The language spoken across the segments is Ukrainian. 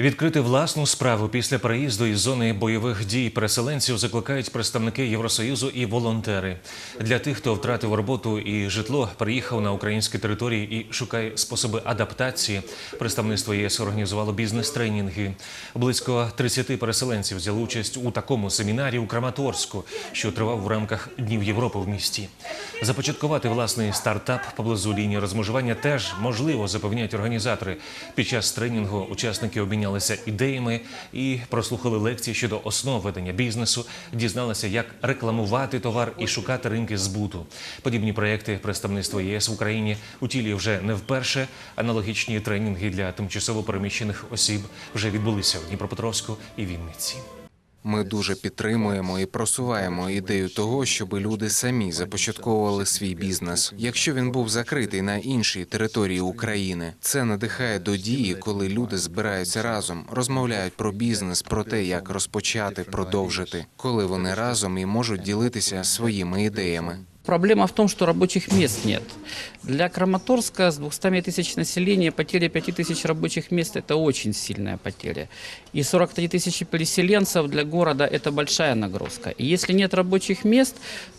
Відкрити власну справу після переїзду із зони бойових дій переселенців закликають представники Євросоюзу і волонтери. Для тих, хто втратив роботу і житло, приїхав на українські території і шукає способи адаптації. Представництво ЄС організувало бізнес-тренінги. Близько 30 переселенців взяли участь у такому семінарі у Краматорську, що тривав в рамках Днів Європи в місті. Започаткувати власний стартап поблизу лінії розмежування теж можливо, запевняють організатори. Під час тренінгу учасники обмінялися ідеями і прослухали лекції щодо основ ведення бізнесу, дізналися, як рекламувати товар і шукати ринки збуту. Подібні проекти представництва ЄС в Україні утілі вже не вперше. Аналогічні тренінги для тимчасово переміщених осіб вже відбулися в Дніпропетровську і Вінниці. Ми дуже підтримуємо і просуваємо ідею того, щоб люди самі започатковували свій бізнес. Якщо він був закритий на іншій території України, це надихає до дії, коли люди збираються разом, розмовляють про бізнес, про те, як розпочати, продовжити, коли вони разом і можуть ділитися своїми ідеями. Проблема в том, что рабочих мест нет. Для Краматорска с 200 тысяч населения потеря 5 тысяч рабочих мест – это очень сильная потеря. И 43 тысячи переселенцев для города – это большая нагрузка. И если нет рабочих мест,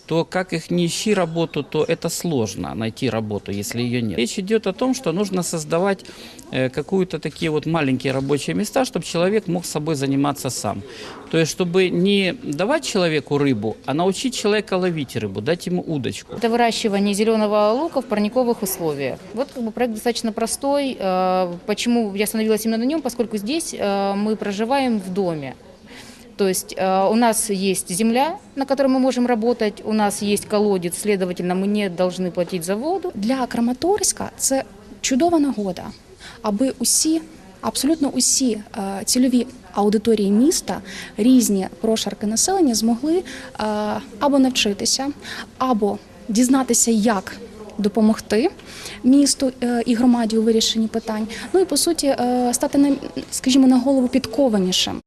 то как их не ищи работу, то это сложно найти работу, если ее нет. Речь идет о том, что нужно создавать э, какую-то такие вот маленькие рабочие места, чтобы человек мог собой заниматься сам. То есть, чтобы не давать человеку рыбу, а научить человека ловить рыбу, дать ему удочку. Это выращивание зеленого лука в парниковых условиях. Вот как бы проект достаточно простой. Э, Почему я остановилась именно на нем? Поскольку здесь э, мы проживаем в доме. То есть э, у нас есть земля, на которой мы можем работать, у нас есть колодец, следовательно, мы не должны платить за воду. Для Краматорська це чудова нагода, аби усі, абсолютно усі е, цільові аудиторії міста, різні прошарки населення змогли е, або навчитися, або дізнатися, як допомогти місту е, і громаді у вирішенні питань. Ну і по суті е, стати на, скажімо, на голову підкованішим.